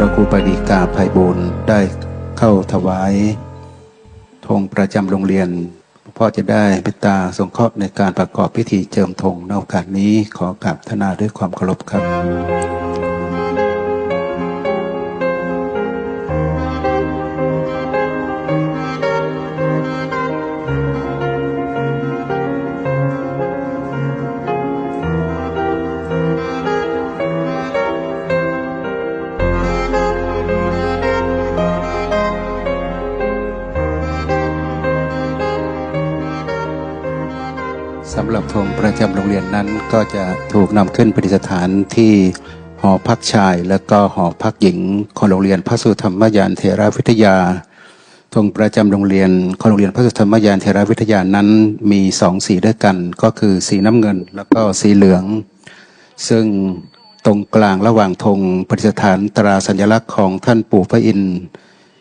ระครูปรีกาภัยบุญได้เข้าถวายธงประจำโรงเรียนพ่อจะได้เมตตาสงเคราะห์ในการประกอบพิธีเจิมธงในโอกาสนี้ขอกราบธนาด้วยความเคารพครับ ประจำโรงเรียนนั้นก็จะถูกนำขึ้นประดิษฐานที่หอพักชาย และก็หอพักหญิงของโรงเรียนพระสุธรรมยานเทราวิทยาธงประจำโรงเรียนของโรงเรียนพระสุธรรมยานเทราวิทยานั้นมีสองสีด้วยกัน ก็คือสีน้ำเงินแล้วก็สีเหลือง ซึ่งตรงกลางระหว่างธงประดิษฐานตราสัญลักษณ์ของท่านปู่พระอินทร์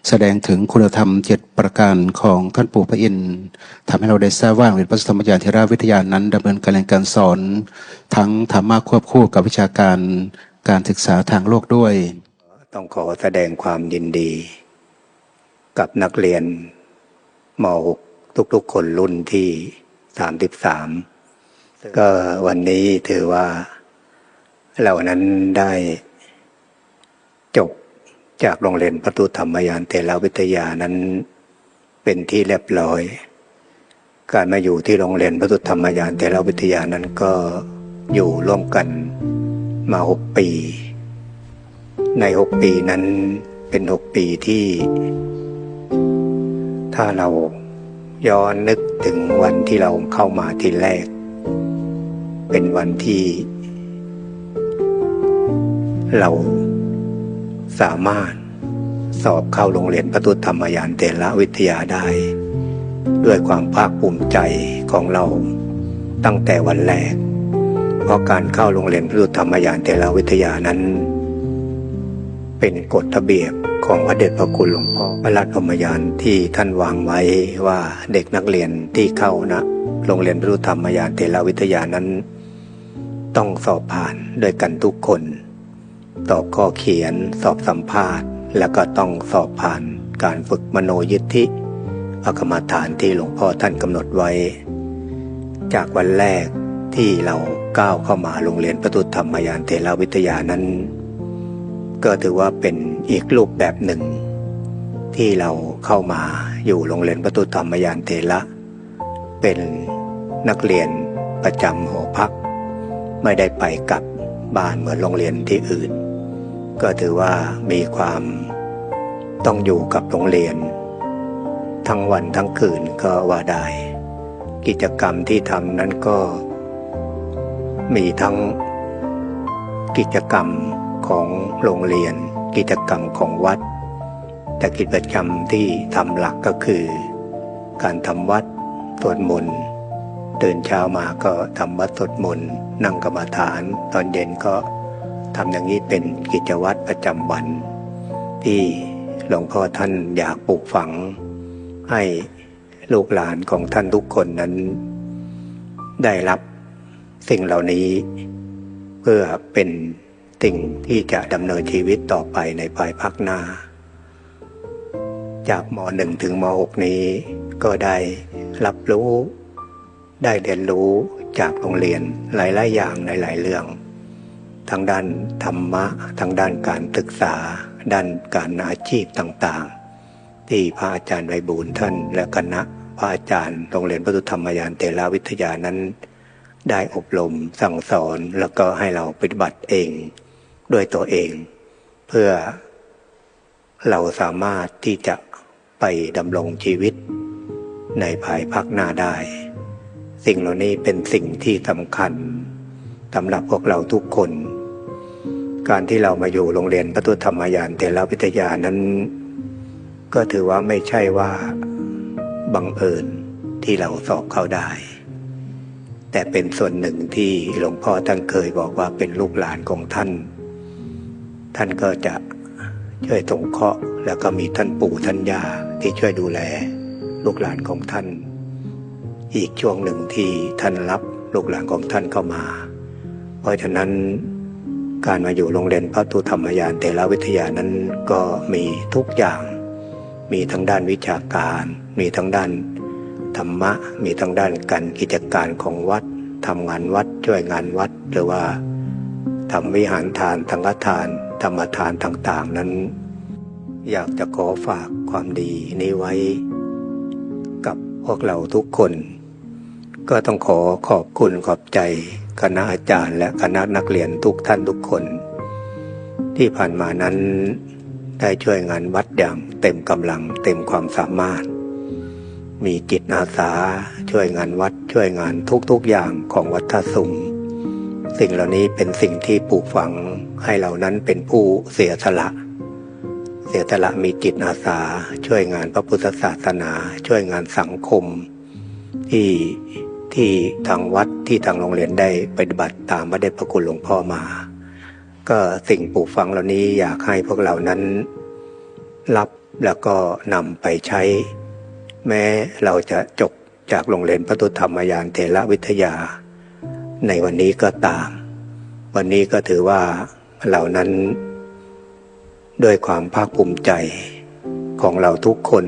แสดงถึงคุณธรรมเจ็ดประการของท่านปู่พระอินทร์ทำให้เราได้ทราบว่าเรียนพระสุธรรมยานเทราวิทยานั้นดำเนินการเรียนการสอน ทั้งธรรมะควบคู่กับวิชาการการศึกษาทางโลกด้วย ต้องขอแสดงความยินดี กับนักเรียนม .6 ทุกๆคนรุ่นที่ 33 ก็วันนี้ถือว่าเรานั้นได้ จากโรงเรียนประตูธรรมยานเทราวิทยานั้นเป็นที่เรียบร้อย การมาอยู่ที่โรงเรียนประตูธรรมยานเทราวิทยานั้นก็อยู่ร่วมกันมาหกปี ในหกปีนั้นเป็นหกปีที่ ถ้าเราย้อนนึกถึงวันที่เราเข้ามาทีแรก เป็นวันที่ เรา สามารถสอบเข้าโรงเรียนประตุธรรมยานเตระวิทยาได้ ด้วยความภาคภูมิใจของเราตั้งแต่วันแรก เพราะการเข้าโรงเรียนประตุธรรมยานเตระวิทยานั้น เป็นกฎระเบียบของพระเดชพระคุณหลวงพ่อพระราชธรรมยานที่ท่านวางไว้ว่าเด็กนักเรียนที่เข้านะโรงเรียนพระธรรมยานเทราวิทยานั้น ต้องสอบผ่านด้วยกันทุกคน ตอบข้อเขียน สอบสัมภาษณ์ แล้วก็ต้องสอบผ่านการฝึกมโนยิทธิอักรรมฐานที่หลวงพ่อท่านกำหนดไว้ จากวันแรกที่เราก้าวเข้ามาโรงเรียนประตุธรรมยานเทราวิทยานั้น ก็ถือว่าเป็นอีกรูปแบบหนึ่ง ที่เราเข้ามาอยู่โรงเรียนประตูธรรมยานเทระเป็นนักเรียนประจำหอพัก ไม่ได้ไปกลับบ้านเหมือนโรงเรียนที่อื่น ก็ถือว่ามีความต้องอยู่กับโรงเรียน ทั้งวันทั้งคืนก็ว่าได้ กิจกรรมที่ทำนั้นก็ มีทั้ง กิจกรรมของโรงเรียน กิจกรรมของวัด แต่กิจกรรมที่ทำหลักก็คือ การทำวัดสวดมนต์ตื่นเช้ามาก็ทำวัดสวดมนต์นั่งกรรมฐาน ตอนเย็นก็ ทำอย่างนี้เป็นกิจวัตรประจำวัน ที่หลวงพ่อท่านอยากปลูกฝัง ให้ลูกหลานของท่านทุกคนนั้น ได้รับสิ่งเหล่านี้ เพื่อเป็นสิ่งที่จะดำเนินชีวิตต่อไปในภายภาคหน้า จากม .1 ถึงม .6 นี้ ก็ได้รับรู้ ได้เรียนรู้จากโรงเรียนหลาย ๆ อย่างในหลายเรื่อง ทั้งด้านธรรมะทั้งด้านการศึกษา ด้านการอาชีพต่างๆ ที่พระอาจารย์ไวบูลท่าน และคณะพระอาจารย์โรงเรียนพระุธรรมยานเตราวิทยานั้น ได้อบรมสั่งสอนแล้วก็ให้เราปฏิบัติเองด้วยตัวเอง เพื่อเราสามารถที่จะไปดำรงชีวิต ในภายภาคหน้าได้ สิ่งเหล่านี้เป็นสิ่งที่สำคัญสำหรับพวกเราทุกคน การที่เรามาอยู่โรงเรียนพระตุธรรมยานเทรวิทยานั้น ก็ถือว่าไม่ใช่ว่าบังเอิญที่เราสอบเข้าได้ แต่เป็นส่วนหนึ่งที่หลวงพ่อท่านเคยบอกว่าเป็นลูกหลานของท่าน ท่านก็จะช่วยสงเคราะห์แล้วก็มีท่านปู่ท่านย่าที่ช่วยดูแล ลูกหลานของท่าน อีกช่วงหนึ่งที่ท่านรับลูกหลานของท่านเข้ามา เพราะฉะนั้น การมาอยู่โรงเรียนพระตุธรรมยานเตระวิทยานั้นก็มีทุกอย่าง มีทั้งด้านวิชาการ มีทั้งด้านธรรมะ มีทั้งด้านการกิจการของวัดทำงานวัดช่วยงานวัดหรือว่าทำวิหารทานทังฆทาน ธรรมทานต่างๆนั้น อยากจะขอฝากความดีนี้ไว้ กับพวกเราทุกคน ก็ต้องขอขอบคุณขอบใจ คณะอาจารย์ และคณะนักเรียนทุกท่านทุกคน ที่ผ่านมานั้นได้ช่วยงานวัดอย่างเต็มกำลังเต็มความสามารถ มีจิตอาสาช่วยงานวัดช่วยงานทุกๆอย่างของวัดท่าสุงสิ่งเหล่านี้เป็นสิ่งที่ปลูกฝังให้เรานั้นเป็นผู้เสียสละ เสียสละมีจิตอาสาช่วยงานพระพุทธศาสนา ช่วยงานสังคม ที่ ที่ทางวัดที่ทางโรงเรียนได้ปฏิบัติตามพระเดชพระคุณหลวงพ่อมา ก็สิ่งปลูกฝังเหล่านี้อยากให้พวกเรานั้น รับแล้วก็นำไปใช้ แม้เราจะจบจากโรงเรียนพระตุธรรมยานเทระวิทยา ในวันนี้ก็ตาม วันนี้ก็ถือว่าเรานั้น ด้วยความภาคภูมิใจของเราทุกคน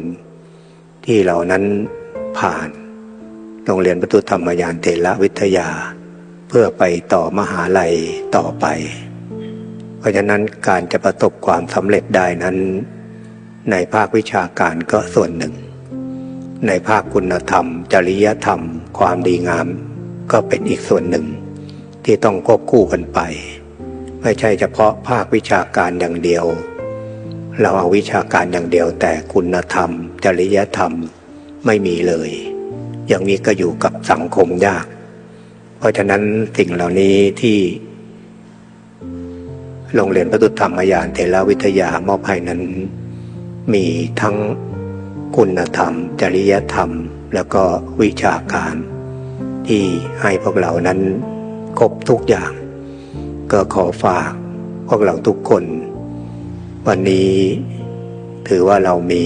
ที่เรานั้นผ่าน โรงเรียนประตูธรรมยานเทระวิทยา เพื่อไปต่อมหาลัยต่อไป เพราะฉะนั้นการจะประสบความสำเร็จได้นั้น ในภาควิชาการก็ส่วนหนึ่ง ในภาคคุณธรรม จริยธรรม ความดีงาม ก็เป็นอีกส่วนหนึ่ง ที่ต้องควบคู่กันไป ไม่ใช่เฉพาะภาควิชาการอย่างเดียว เราเอาวิชาการอย่างเดียวแต่คุณธรรม จริยธรรมไม่มีเลย อย่างนี้ก็อยู่กับสังคมยาก เพราะฉะนั้นสิ่งเหล่านี้ที่โรงเรียนพระตุธรรมยานเทระวิทยามอบให้นั้น มีทั้งคุณธรรม จริยธรรม แล้วก็วิชาการ ที่ให้พวกเรานั้นครบทุกอย่าง ก็ขอฝากพวกเราทุกคน วันนี้ถือว่าเรามี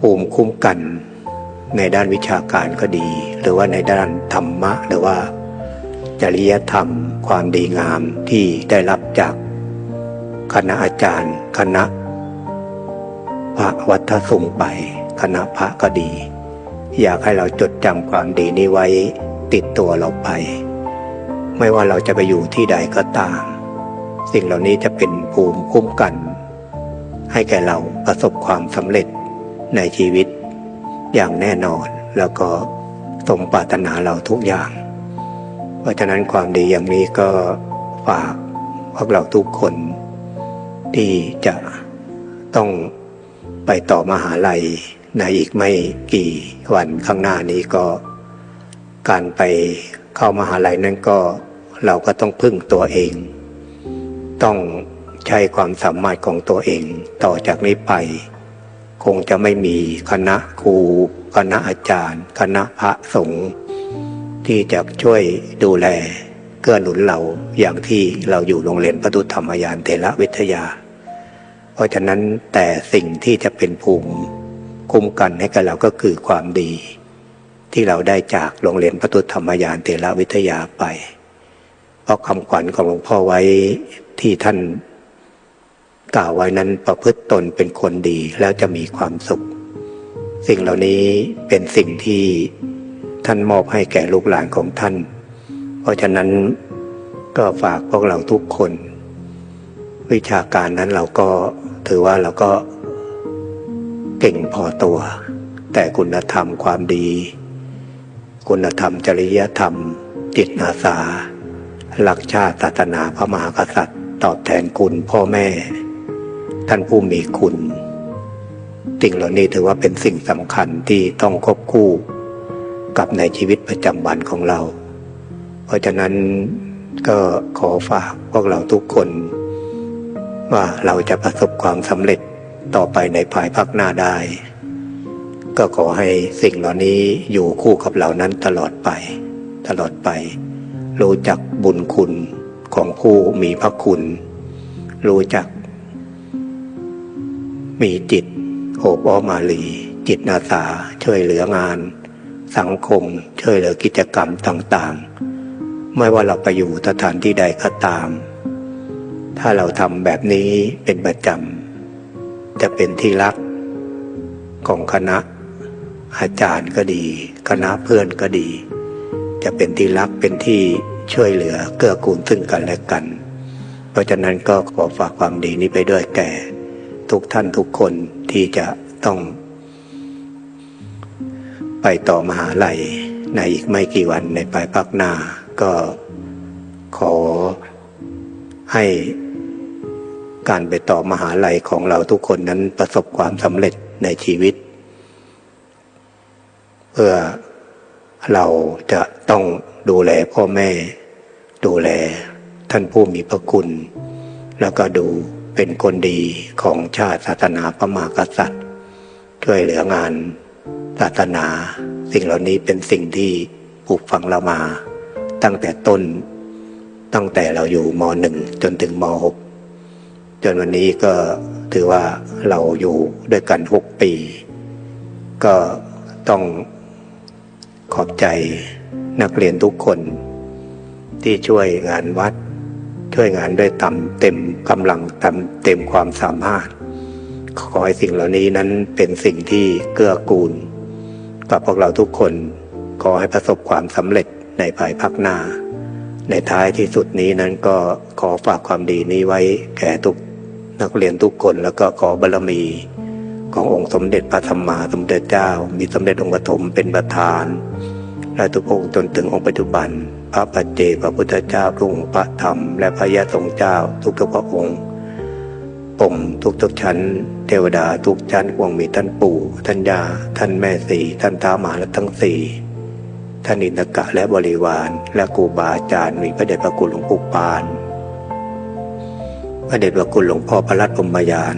ภูมิคุ้มกัน ในด้านวิชาการก็ดี หรือว่าในด้านธรรมะ หรือว่าจริยธรรม ความดีงามที่ได้รับจากคณะอาจารย์ คณะพระวัฒสุงไป คณะพระก็ดี อยากให้เราจดจำความดีนี้ไว้ติดตัวเราไป ไม่ว่าเราจะไปอยู่ที่ใดก็ตาม สิ่งเหล่านี้จะเป็นภูมิคุ้มกัน ให้แก่เราประสบความสำเร็จในชีวิต อย่างแน่นอน แล้วก็สมปรารถนาเราทุกอย่าง เพราะฉะนั้นความดีอย่างนี้ก็ฝากพวกเราทุกคนที่จะต้องไปต่อมหาลัยในอีกไม่กี่วันข้างหน้านี้ก็การไปเข้ามหาลัยนั้นก็เราก็ต้องพึ่งตัวเอง ต้องใช้ความสามารถของตัวเองต่อจากนี้ไป คงจะไม่มีคณะครูคณะอาจารย์ คณะพระสงฆ์ที่จะช่วยดูแลเกื้อหนุนเราอย่างที่เราอยู่โรงเรียนพระตุธรรมยานเทระวิทยา เพราะฉะนั้นแต่สิ่งที่จะเป็นภูมิคุ้มกันให้กับเราก็คือความดี ที่เราได้จากโรงเรียนพระตุธรรมยานเทระวิทยาไป เพราะคำขวัญของหลวงพ่อไว้ที่ท่าน กล่าวไว้นั้นประพฤติตนเป็นคนดีแล้วจะมีความสุข สิ่งเหล่านี้เป็นสิ่งที่ท่านมอบให้แก่ลูกหลานของท่าน เพราะฉะนั้นก็ฝากพวกเราทุกคน วิชาการนั้นเราก็ถือว่าเราก็เก่งพอตัว แต่คุณธรรมความดี คุณธรรมจริยธรรม จิตอาสา หลักชาติศาสนาพระมหากษัตริย์ ตอบแทนคุณพ่อแม่ ท่านผู้มีคุณ สิ่งเหล่านี้ถือว่าเป็นสิ่งสำคัญที่ต้องควบคู่กับในชีวิตประจำวันของเรา เพราะฉะนั้นก็ขอฝากพวกเราทุกคน ว่าเราจะประสบความสำเร็จต่อไปในภายภาคหน้าได้ ก็ขอให้สิ่งเหล่านี้อยู่คู่กับเรานั้นตลอดไป ตลอดไป รู้จักบุญคุณของผู้มีพระคุณ รู้จัก มีจิตโอบอ้อมอารีจิตอาสาช่วยเหลืองาน สังคมช่วยเหลือกิจกรรมต่างๆ ไม่ว่าเราไปอยู่สถานที่ใดก็ตาม ถ้าเราทำแบบนี้เป็นประจำจะเป็นที่รักของคณะ อาจารย์ก็ดี คณะเพื่อนก็ดี จะเป็นที่รักเป็นที่ช่วยเหลือเกื้อกูลซึ่งกันและกัน เพราะฉะนั้นก็ขอฝากความดีนี้ไปด้วยแก่ ทุกท่านทุกคนที่จะต้อง ไปต่อมหาลัยในอีกไม่กี่วันในปลายภาคหน้า ก็ขอให้การไปต่อมหาลัยของเราทุกคนนั้นประสบความสำเร็จในชีวิต เพื่อเราจะต้องดูแลพ่อแม่ ดูแลท่านผู้มีพระคุณ แล้วก็ดู เป็นคนดีของชาติศาสนาพระมหากษัตริย์ ช่วยเหลืองานศาสนา สิ่งเหล่านี้เป็นสิ่งที่ปลูกฝังเรามา ตั้งแต่ต้น ตั้งแต่เราอยู่มหนึ่งจนถึงมหกจนวันนี้ก็ถือว่าเราอยู่ด้วยกันหกปี ก็ต้องขอบใจนักเรียนทุกคนที่ช่วยงานวัด ช่วยงานด้วยตามเต็มกำลังตามเต็มความสามารถ ขอให้สิ่งเหล่านี้นั้นเป็นสิ่งที่เกื้อกูลกับพวกเราทุกคนขอให้ประสบความสำเร็จในภายภาคหน้า ในท้ายที่สุดนี้นั้นก็ขอฝากความดีนี้ไว้แก่ทุกนักเรียนทุกคนแล้วก็ขอบารมี ขององค์สมเด็จพระธรรมาสมเด็จเจ้า มีสมเด็จองค์ปฐมเป็นประธานและทุกองค์จนถึงองค์ปัจจุบัน พระปัจเจพระพุทธเจ้าพระองค์พระธรรม และพระยาทรงเจ้าทุกๆพระองค์ผมทุกๆชั้น เทวดาทุกชั้นคงมีท่านปู่ท่านย่าท่านแม่สีท่านท้าหมาและทั้งสี่ท่านอินทกะและบริวาร และครูบาอาจารย์มีพระเดชพระคุณหลวงปู่ปาน พระเดชพระคุณหลวงพ่อพระรัตน์พรหมยาน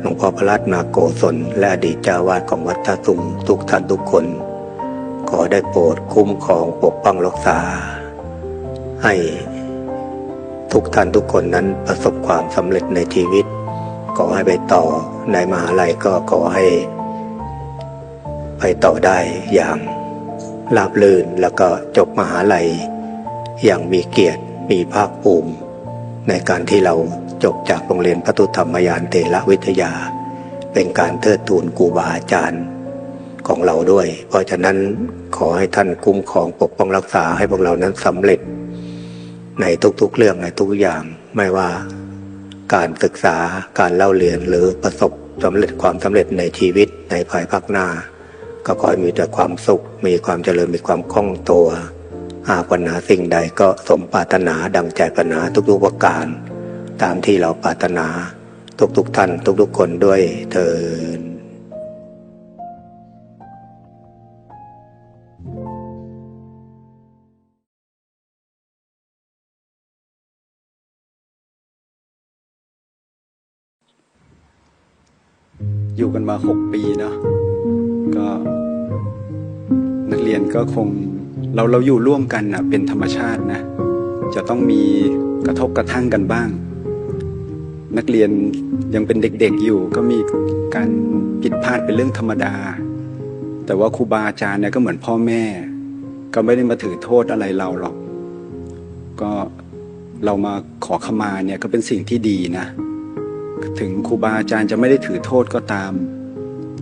หลวงพ่อพระรัตน์นาโกศลและอดีตเจ้าวาดของวัดท่าตุงทุกท่านทุกคน ขอได้โปรดคุ้มครองปกป้องรักษา ให้ทุกท่านทุกคนนั้นประสบความสำเร็จในชีวิต ขอให้ไปต่อในมหาลัยก็ขอให้ ไปต่อได้อย่างราบรื่นแล้วก็จบมหาลัย อย่างมีเกียรติมีภาคภูมิ ในการที่เราจบจากโรงเรียนพระตุธรรมยานเตระวิทยา เป็นการเทิดทูนครูบาอาจารย์ของเราด้วย เพราะฉะนั้นขอให้ท่านคุ้มครองปกป้องรักษาให้พวกเรานั้นสำเร็จ ในทุกๆเรื่องในทุกอย่างไม่ว่าการศึกษาการเล่าเรียนหรือประสบสำเร็จความสำเร็จในชีวิตในภายภาคหน้า ก็ขอให้มีแต่ความสุข มีความเจริญมีความคล่องตัวหากปัญหาสิ่งใดก็สมปรารถนาดังใจปัญหาทุกๆประการ ตามที่เราปรารถนา ทุกๆท่าน ทุกๆคนด้วยเทิน อยู่กันมาหกปีเนาะก็นักเรียนก็คงเราเราอยู่ร่วมกันนะเป็นธรรมชาตินะ จะต้องมีกระทบกระทั่งกันบ้าง นักเรียนยังเป็นเด็กๆอยู่ ก็มีการผิดพลาดเป็นเรื่องธรรมดา แต่ว่าครูบาอาจารย์เนี่ยก็เหมือนพ่อแม่ ก็ไม่ได้มาถือโทษอะไรเราหรอก ก็เรามาขอขมาเนี่ยก็เป็นสิ่งที่ดีนะ ถึงครูบาอาจารย์จะไม่ได้ถือโทษก็ตาม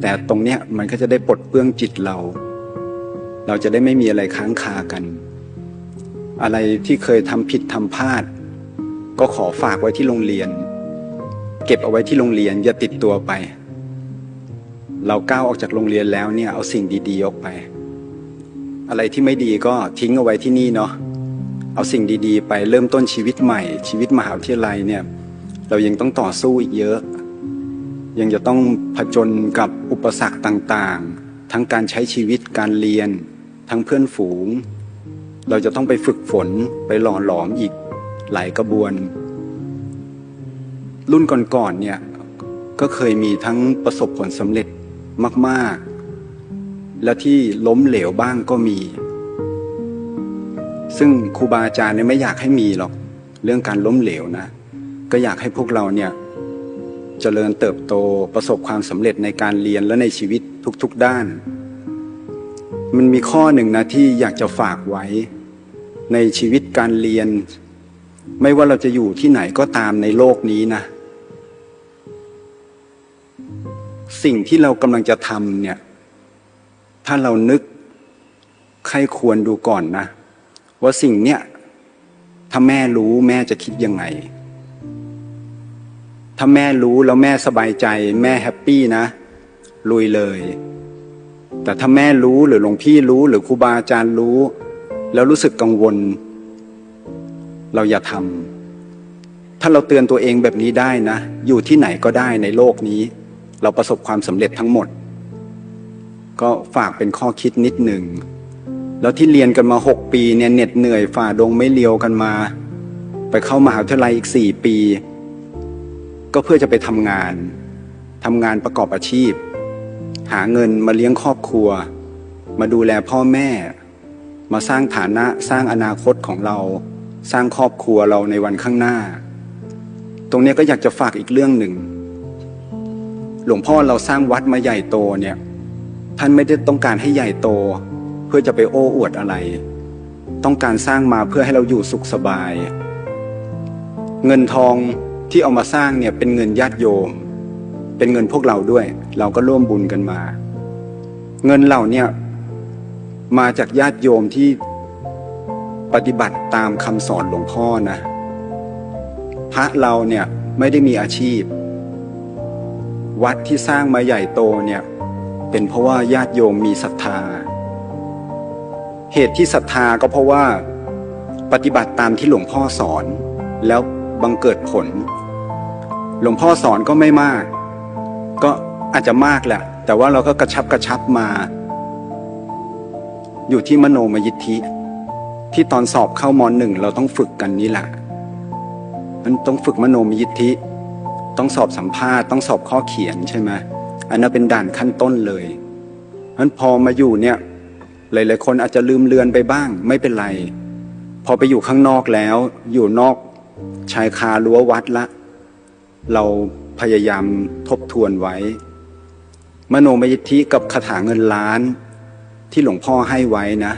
แต่ตรงเนี้ยมันก็จะได้ปลดเปลื้องจิตเรา เราจะได้ไม่มีอะไรค้างคากัน อะไรที่เคยทำผิดทำพลาด ก็ขอฝากไว้ที่โรงเรียน เก็บเอาไว้ที่โรงเรียนอย่าติดตัวไป เราก้าวออกจากโรงเรียนแล้วเนี่ยเอาสิ่งดีๆออกไป อะไรที่ไม่ดีก็ทิ้งเอาไว้ที่นี่เนาะเอาสิ่งดีๆ ไปเริ่มต้นชีวิตใหม่ ชีวิตมหาวิทยาลัยเนี่ย เรายังต้องต่อสู้อีกเยอะ ยังจะต้องผจญกับอุปสรรคต่างๆ ทั้งการใช้ชีวิตการเรียน ทั้งเพื่อนฝูง เราจะต้องไปฝึกฝนไปหล่อหลอมอีกหลายกระบวน รุ่นก่อนๆเนี่ยก็เคยมีทั้งประสบผลสำเร็จมาก ๆ และที่ล้มเหลวบ้างก็มี ซึ่งครูบาอาจารย์เนี่ยไม่อยากให้มีหรอกเรื่องการล้มเหลวนะ ก็อยากให้พวกเราเนี่ยเจริญเติบโตประสบความสำเร็จในการเรียนและในชีวิตทุก ๆด้าน มันมีข้อหนึ่งนะที่อยากจะฝากไว้ ในชีวิตการเรียน ไม่ว่าเราจะอยู่ที่ไหนก็ตามในโลกนี้นะ สิ่งที่เรากำลังจะทำเนี่ย ถ้าเรานึกใครควรดูก่อนนะ ว่าสิ่งเนี้ยถ้าแม่รู้แม่จะคิดยังไง ถ้าแม่รู้แล้วแม่สบายใจ แม่แฮปปี้นะ ลุยเลย แต่ถ้าแม่รู้หรือหลวงพี่รู้หรือครูบาอาจารย์รู้ แล้วรู้สึกกังวล เราอย่าทำถ้าเราเตือนตัวเองแบบนี้ได้นะ อยู่ที่ไหนก็ได้ในโลกนี้ เราประสบความสำเร็จทั้งหมด ก็ฝากเป็นข้อคิดนิดหนึ่งแล้วที่เรียนกันมาหกปีเนี่ยเหน็ดเหนื่อยฝ่าดงไม่เลียวกันมา ไปเข้ามหาวิทยาลัยอีกสี่ปี ก็เพื่อจะไปทำงานทำงานประกอบอาชีพ หาเงินมาเลี้ยงครอบครัว มาดูแลพ่อแม่ มาสร้างฐานะสร้างอนาคตของเรา สร้างครอบครัวเราในวันข้างหน้า ตรงนี้ก็อยากจะฝากอีกเรื่องหนึ่ง หลวงพ่อเราสร้างวัดมาใหญ่โตเนี่ย ท่านไม่ได้ต้องการให้ใหญ่โต เพื่อจะไปโอ้อวดอะไร ต้องการสร้างมาเพื่อให้เราอยู่สุขสบาย เงินทอง ที่เอามาสร้างเนี่ยเป็นเงินญาติโยม เป็นเงินพวกเราด้วย เราก็ร่วมบุญกันมา เงินเหล่าเนี่ยมาจากญาติโยมที่ปฏิบัติตามคำสอนหลวงพ่อนะ พระเราเนี่ยไม่ได้มีอาชีพ วัดที่สร้างมาใหญ่โตเนี่ยเป็นเพราะว่าญาติโยมมีศรัทธา เหตุที่ศรัทธาก็เพราะว่า ปฏิบัติตามที่หลวงพ่อสอน แล้วบังเกิดผล หลวงพ่อสอนก็ไม่มาก ก็อาจจะมากแหละ แต่ว่าเราก็กระชับกระชับมา อยู่ที่มโนมยิทธิ ที่ตอนสอบเข้ามหนึ่งเราต้องฝึกกันนี่แหละ มันต้องฝึกมโนมยิทธิ ต้องสอบสัมภาษณ์ต้องสอบข้อเขียนใช่ไหมอันนั้นเป็นด่านขั้นต้นเลยนั้นพอมาอยู่เนี่ย หลาย ๆ คนอาจจะลืมเลือนไปบ้าง ไม่เป็นไร พอไปอยู่ข้างนอกแล้ว อยู่นอกชายคารั้ววัดละ เราพยายามทบทวนไว้ มโนมยิทธิกับคาถาเงินล้านที่หลวงพ่อให้ไว้นะ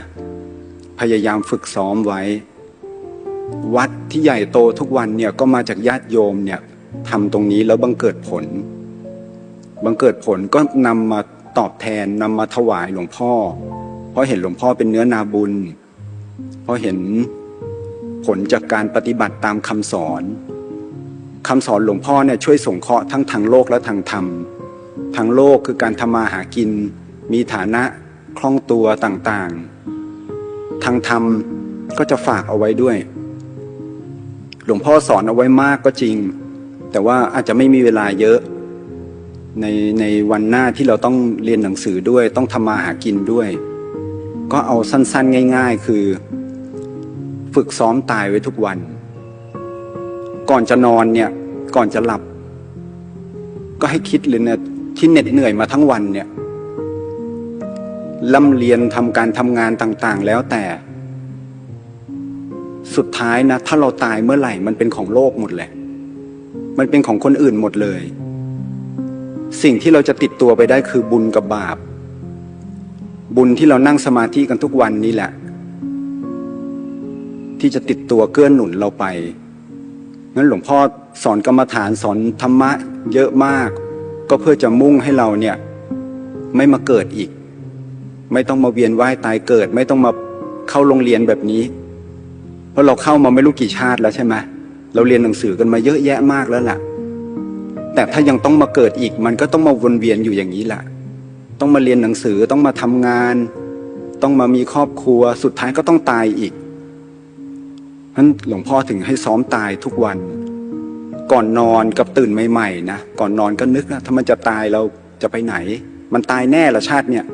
พยายามฝึกซ้อมไว้ วัดที่ใหญ่โตทุกวันเนี่ยก็มาจากญาติโยมเนี่ยทำตรงนี้แล้วบังเกิดผล บังเกิดผลก็นำมาตอบแทนนำมาถวายหลวงพ่อ เพราะเห็นหลวงพ่อเป็นเนื้อนาบุญ เพราะเห็นผลจากการปฏิบัติตามคำสอน คำสอนหลวงพ่อเนี่ยช่วยสงเคราะห์ทั้งทางโลกและทางธรรม ทางโลกคือการทำมาหากิน มีฐานะคล่องตัวต่างๆ ทางธรรมก็จะฝากเอาไว้ด้วย หลวงพ่อสอนเอาไว้มากก็จริง แต่ว่าอาจจะไม่มีเวลาเยอะ ในในวันหน้าที่เราต้องเรียนหนังสือด้วย ต้องทำมาหากินด้วย ก็เอาสั้นๆ ง่าย ๆ คือ ฝึกซ้อมตายไว้ทุกวัน ก่อนจะนอนเนี่ย ก่อนจะหลับ ก็ให้คิดเลยเนี่ยที่เหน็ดเหนื่อยมาทั้งวันเนี่ยล่ำเรียนทำการทำงานต่างๆ แล้วแต่ สุดท้ายนะ ถ้าเราตายเมื่อไหร่ มันเป็นของโลกหมดเลยมันเป็นของคนอื่นหมดเลย สิ่งที่เราจะติดตัวไปได้คือบุญกับบาป บุญที่เรานั่งสมาธิกันทุกวันนี้แหละ ที่จะติดตัวเกื้อนหนุนเราไป งั้นหลวงพ่อสอนกรรมฐานสอนธรรมะเยอะมาก ก็เพื่อจะมุ่งให้เราเนี่ยไม่มาเกิดอีก ไม่ต้องมาเวียนว่ายตายเกิด ไม่ต้องมาเข้าโรงเรียนแบบนี้ เพราะเราเข้ามาไม่รู้กี่ชาติแล้วใช่ไหมเราเรียนหนังสือกันมาเยอะแยะมากแล้วล่ะ แต่ถ้ายังต้องมาเกิดอีก มันก็ต้องมาวนเวียนอยู่อย่างนี้แหละต้องมาเรียนหนังสือต้องมาทำงาน ต้องมามีครอบครัวสุดท้ายก็ต้องตายอีก นั้นหลวงพ่อถึงให้ซ้อมตายทุกวัน ก่อนนอนกับตื่นใหม่ๆนะก่อนนอนก็นึกนะถ้ามันจะตายเราจะไปไหน มันตายแน่ละชาติเนี่ย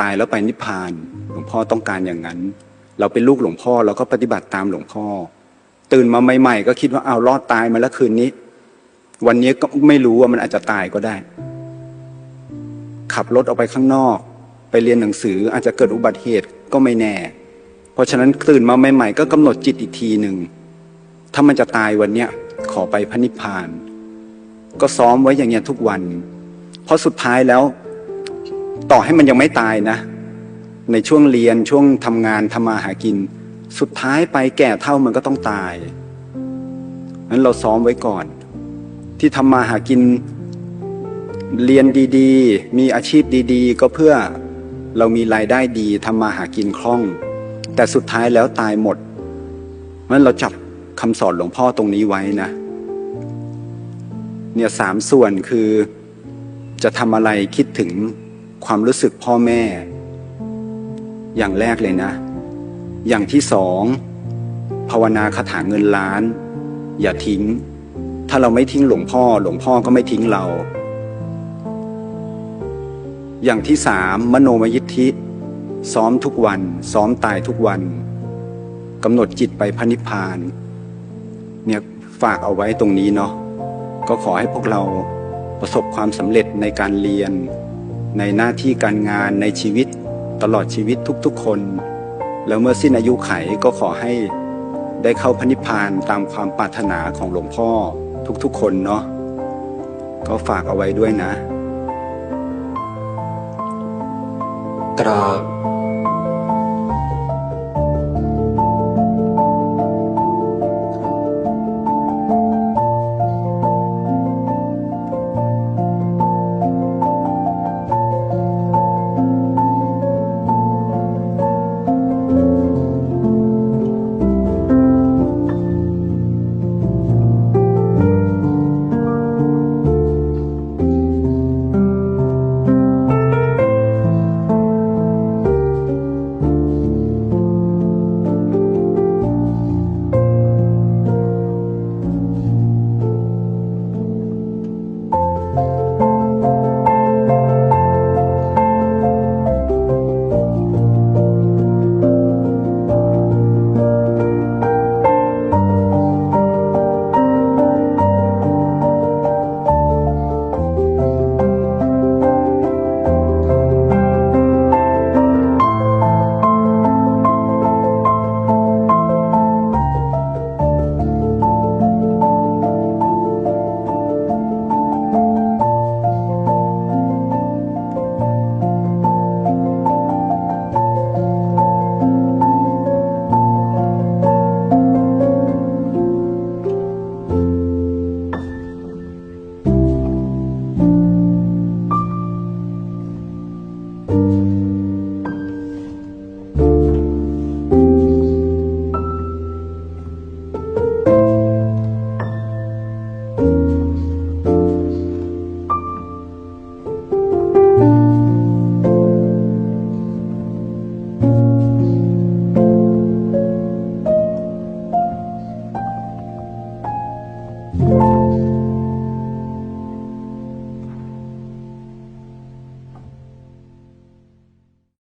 ตายแล้วไปนิพพาน หลวงพ่อต้องการอย่างนั้น เราเป็นลูกหลวงพ่อเราก็ปฏิบัติตามหลวงพ่อ ตื่นมาใหม่ ๆ ก็คิดว่าเอารอดตายมาแล้วคืนนี้ วันนี้ก็ไม่รู้ว่ามันอาจจะตายก็ได้ ขับรถออกไปข้างนอก ไปเรียนหนังสืออาจจะเกิดอุบัติเหตุก็ไม่แน่ เพราะฉะนั้นตื่นมาใหม่ ๆ ก็กำหนดจิตอีกทีหนึ่งถ้ามันจะตายวันเนี้ยขอไปพระนิพพาน ก็ซ้อมไว้อย่างเงี้ยทุกวัน เพราะสุดท้ายแล้ว ต่อให้มันยังไม่ตายนะ ในช่วงเรียนช่วงทำงานทำมาหากิน สุดท้ายไปแก่เท่ามันก็ต้องตายนั้นเราซ้อมไว้ก่อน ที่ทำมาหากินเรียนดีๆ มีอาชีพดีๆ ก็เพื่อเรามีรายได้ดีทำมาหากินคล่อง แต่สุดท้ายแล้วตายหมดนั้นเราจับคำสอนหลวงพ่อตรงนี้ไว้นะ เนี่ยสามส่วนคือจะทำอะไรคิดถึงความรู้สึกพ่อแม่ อย่างแรกเลยนะ อย่างที่สองภาวนาคาถาเงินล้าน อย่าทิ้ง ถ้าเราไม่ทิ้งหลวงพ่อ หลวงพ่อก็ไม่ทิ้งเรา อย่างที่สามมโนมยิทธิ ซ้อมทุกวัน ซ้อมตายทุกวันกำหนดจิตไปพระนิพพาน เนี่ยฝากเอาไว้ตรงนี้เนาะก็ขอให้พวกเราประสบความสำเร็จในการเรียน ในหน้าที่การงานในชีวิตตลอดชีวิตทุกๆคน แล้วเมื่อสิ้นอายุไขก็ขอให้ได้เข้าพระนิพพานตามความปรารถนาของหลวงพ่อทุกๆคนเนาะก็ฝากเอาไว้ด้วยนะกรา